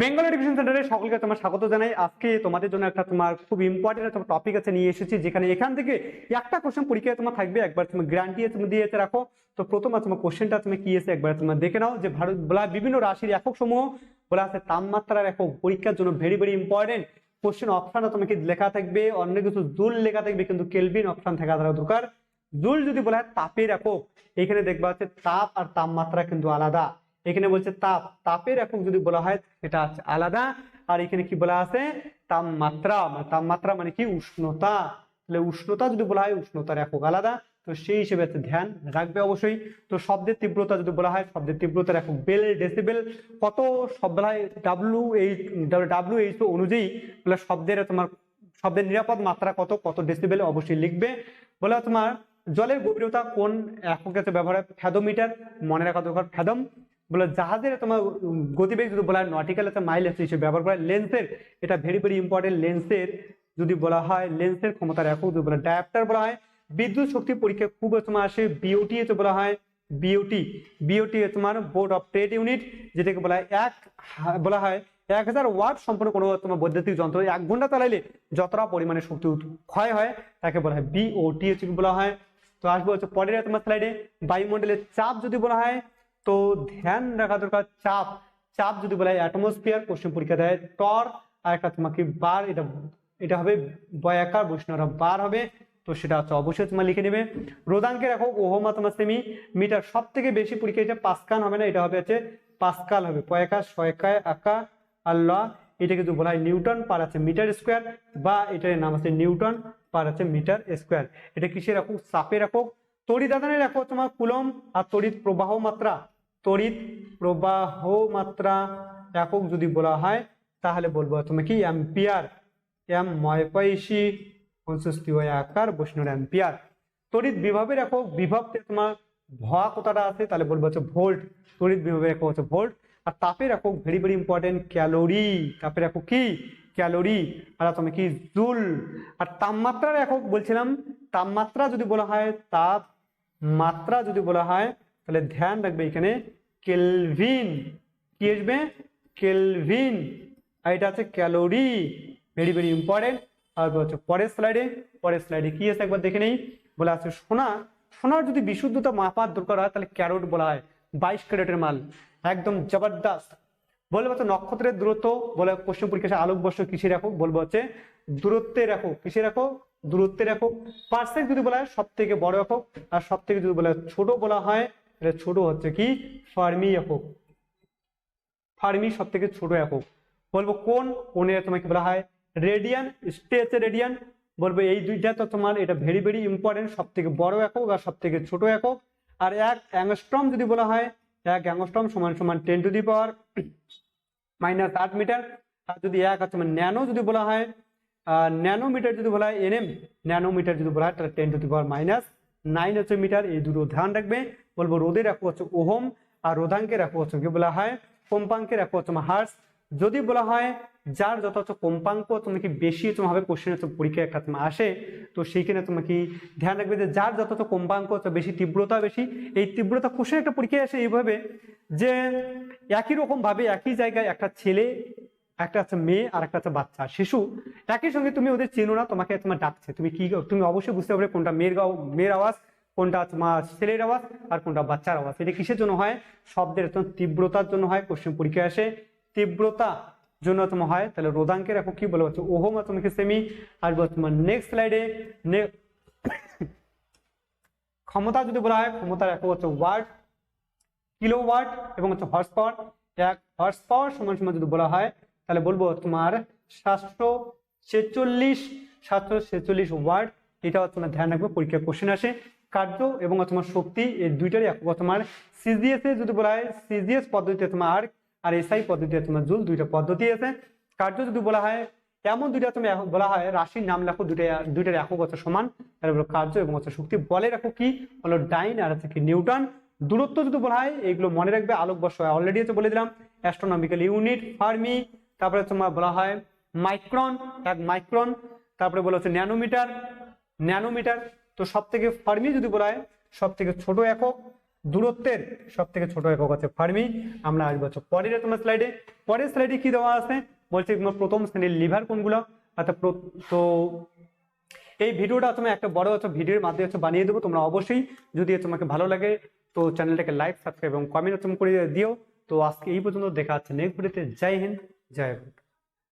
Bengal education সেন্টারে সকলকে তোমার স্বাগত জানাই। আজকে তোমাদের জন্য একটা তোমার খুব ইম্পর্টেন্ট একটা টপিক আছে নিয়ে এসেছি, যেখানে এখান থেকে একটা কোশ্চেন পরীক্ষায় তোমার থাকবে, একবার তুমি গ্যারান্টি তুমি দিয়ে রাখো। তো প্রথম তোমার কোশ্চেনটা তুমি কি এসে একবার তোমার দেখে নাও যে ভারত বলা বিভিন্ন রাশির একক সমূহ বলা আছে তাপমাত্রার একক পরীক্ষার জন্য ভেরি ভেরি ইম্পর্টেন্ট কোশ্চেন অপশানও তোমাকে লেখা থাকবে। অন্য কিছু জুল লেখা থাকবে, কিন্তু কেলভিন অপশান থাকা দরকার। জুল যদি বলা হয় তাপের একক, এখানে দেখবা হচ্ছে তাপ আর তাপমাত্রা কিন্তু আলাদা। এখানে বলছে তাপ, তাপের একক যদি বলা হয় আছে আলাদা। আর এখানে কি বলা আছে? তাপমাত্রা মানে তাপমাত্রা মানে কি? উষ্ণতা। তাহলে উষ্ণতা যদি বলা হয়, উষ্ণতার একক আলাদা। তো সেই হিসেবে ধ্যান রাখবে অবশ্যই। তো শব্দের তীব্রতা যদি বলা হয়, শব্দের তীব্রতার একক বেল, ডেসিবেল, কত শব্দ হয়? ডাব্লু এইচ ডাব্লু এইচ অনুযায়ী বলে শব্দের তোমার, শব্দের নিরাপদ মাত্রা কত কত ডেসিবেল অবশ্যই লিখবে। বলে তোমার জলের গভীরতা কোন এককে ব্যবহার হয়? ফ্যাদোমিটার, মনে রাখা দরকার, ফ্যাদম। বলে জাহাজের তোমার গতিবেগ যদি বলা হয় নটিক্যাল একটা মাইল হিসেবে ব্যবহার করা লেন্সের এটা ভেরি ভেরি ইম্পর্টেন্ট লেন্সের যদি বলা হয় লেন্সের ক্ষমতার একক যদি বলা ডায়াপ্টার বলা হয়, বিদ্যুৎ শক্তি পরীক্ষা খুব তোমার আসে বিওটি এতে বলা হয় বিওটি বিওটি তোমার বোর্ড অফ ট্রেড ইউনিট যেটাকে বলা হয় এক বলা হয় এক হাজার ওয়াট সম্পন্ন কোনো তোমার বৈদ্যুতিক যন্ত্র। এক ঘণ্টা চালাইলে যতটা পরিমাণে শক্তি ক্ষয় হয়, তাকে বলা হয় বিওটি বলা হয়। তো আসব হচ্ছে পরের তোমার স্লাইডে বায়ুমণ্ডলের চাপ যদি বলা হয় তো ধ্যান রাখা দরকার, চাপ। চাপ যদি বলা হয় অ্যাটমসফিয়ার কোশ্চেন পরীক্ষা দেয় টর আর একটা তোমাকে বার এটা এটা হবে বয়াকার বৈষ্ণবরা বার হবে। তো সেটা হচ্ছে অবশ্যই তোমার লিখে নেবে। রোদাঙ্কে রাখো ওহমা তোমার সেমি মিটার সব থেকে বেশি পরীক্ষা এটা পাসকান হবে না, এটা হবে হচ্ছে পাসকাল হবে। পয়াকা শয়কায় আকা আল্লাহ এটাকে যদি বলা হয় নিউটন, পার আছে মিটার স্কোয়ার, বা এটার নাম আছে নিউটন, পার আছে মিটার স্কোয়ার। এটা কিসের রাখো? চাপের রাখো। তড়িৎ একক তোমার কুলম আর তড়িৎ প্রবাহ মাত্রা। তড়িৎ প্রবাহ মাত্রা একক যদি বলা হয়, তাহলে বলব তুমি কি? অ্যাম্পিয়ার। এম ময়পাইশি পঞ্চষ্টি ওই আকার বৈষ্ণব অ্যাম্পিয়ার তড়িৎ বিভবের একক বিভবতে তোমার ভয়া কথাটা আছে, তাহলে বলব হচ্ছে ভোল্ট। তড়িৎ বিভবের একক হচ্ছে ভোল্ট। আর তাপের একক ভেরি ভেরি ইম্পর্টেন্ট, ক্যালোরি। তাপের একক কি? ক্যালোরি। আর তুমি কি? জুল। আর তাপমাত্রার একক বলছিলাম, তাপমাত্রা যদি বলা হয় তাপ মাত্রা যদি বলা হয় তাহলে ধ্যান রাখবে এখানে কেলভিন। কি আসবে? কেলভিন। আর এটা আছে ক্যালোরি। ভেরি ভেরি ইম্পর্টেন্ট আর হচ্ছে পরের স্লাইডে পরের স্লাইডে কি আছে একবার দেখে নেই? বলে আছে সোনা। সোনার যদি বিশুদ্ধতা মাপার দরকার হয়, তাহলে ক্যারোট বলা হয়। বাইশ ক্যারেটের মাল। একদম জবরদস্ত। বলব হচ্ছে নক্ষত্রের দূরত্ব। বলে কোশ্চেন পরীক্ষা আলোকবর্ষ কিসে একক বলব হচ্ছে দূরত্বে একক কিসে একক দূরত্বে একক পার্সেন্ট যদি বলা হয় সব থেকে বড় একক। আর সব থেকে যদি বলা হয় ছোট বলা হয় তাহলে ছোট হচ্ছে কি? ফার্মি একক। ফার্মি সব থেকে ছোট একক। বলব কোন কোণের তোমাকে বলা হয়? রেডিয়ান স্টেচ রেডিয়ান। বলব এই দুইটা তো তোমার এটা ভেরি ভেরি ইম্পর্টেন্ট সব থেকে বড় একক আর সব থেকে ছোট একক। আর এক অ্যাংস্ট্রম যদি বলা হয়, এক অ্যাংস্ট্রম সমান সমান ten to the power minus আট মিটার আর যদি এক আছে মানে ন্যানো যদি বলা হয় ন্যানোমিটার যদি বলা হয় এনএম ন্যানোমিটার যদি বলা হয়, তাহলে ten to the power minus nine হচ্ছে মিটার এই দুটো ধ্যান রাখবে। বলব রোদের একক হচ্ছে ওহম, আর রোধাঙ্কের একক হচ্ছে কি বলা হয়? কম্পাঙ্কের একক হচ্ছে হার্স যদি বলা হয় যার যত হচ্ছে কম্পাঙ্ক তুমি কি বেশি তোমার হবে কোশ্চেন হচ্ছে পরীক্ষায় একটা তোমার আসে, তো সেইখানে তোমাকে ধ্যান রাখবে যে যার যত কম্পাঙ্ক বেশি, তীব্রতা বেশি, এই তীব্রতা কোশ্চেন একটা পরীক্ষায় আসে এইভাবে যে একই রকম ভাবে একই জায়গায় একটা ছেলে, একটা আছে মেয়ে, আর একটা আছে বাচ্চা, শিশু, একই সঙ্গে তুমি ওদের চেনো না, তোমাকে তোমার ডাকছে। তুমি কি, তুমি অবশ্যই বুঝতে পারবে কোনটা মেয়ের মেয়ের আওয়াজ। কোনটা ছেলের আওয়াজ আর কোনটা বাচ্চার আওয়াজ। এটা কিসের জন্য হয়? শব্দের তীব্রতার জন্য হয় কোশ্চেন পরীক্ষায় আসে। তীব্রতা জন্য তোমার হয়, তাহলে রোদাঙ্কের এখন কি বলা? হচ্ছে ওহম তোমাকে সেমি। আর তোমার নেক্সট স্লাইডে ক্ষমতা যদি বলা হয় ক্ষমতার একক হচ্ছে ওয়ার্ড কিলো ওয়াট এবং হচ্ছে হর্স পাওয়ার এক হর্স পাওয়ার সমান সমান যদি বলা হয়, তাহলে বলব তোমার সাতশো ছেচল্লিশ সাতশো ছেচল্লিশ ওয়ার্ড এটা তোমার ধ্যান রাখবে পরীক্ষা কোশ্চেন আসে। কার্য এবং তোমার শক্তি, এই দুইটারই একক তোমার সিজিএস এ যদি বলা হয় সিজিএস পদ্ধতিতে তোমার আর্ক আর এসআই পদ্ধতিতে তোমার জুল দুইটা পদ্ধতি আছে। কার্য যদি বলা হয়, এমন দুইটা তুমি বলা হয়, রাশির নাম লেখো দুইটা দুইটার একক হচ্ছে সমান। বলো কার্য এবং হচ্ছে শক্তি। বলে রাখো কি? হলো ডাইন আর হচ্ছে কি নিউটন দূরত্ব যদি বলা হয়, এইগুলো মনে রাখবে, আলোকবর্ষ অলরেডি হচ্ছে বলে দিলাম অ্যাস্ট্রোনমিক্যাল ইউনিট ফার্মি তারপরে তোমার বলা হয় মাইক্রন এক মাইক্রন তারপরে বলা হচ্ছে ন্যানোমিটার ন্যানোমিটার তো সব থেকে ফার্মি যদি বলা হয় সব থেকে ছোট একক, দূরত্বের সব থেকে ছোট একক আছে ফার্মি। আমরা আসব পরের তোমার স্লাইডে পরের স্লাইডে কি দেওয়া আছে? বলছে তোমার প্রথম শ্রেণির লিভার কোনগুলো? অর্থাৎ তো এই ভিডিওটা তুমি একটা বড় হচ্ছে ভিডিওর মাধ্যমে হচ্ছে বানিয়ে দেবো, তোমরা অবশ্যই যদি তোমাকে ভালো লাগে, তো চ্যানেলটাকে লাইক সাবস্ক্রাইব এবং কমেন্ট করে দিও। তো আজকে এই পর্যন্ত দেখা যাচ্ছে নেক্সট ভিডিওতে জয় হিন্দ, জয় ভারত।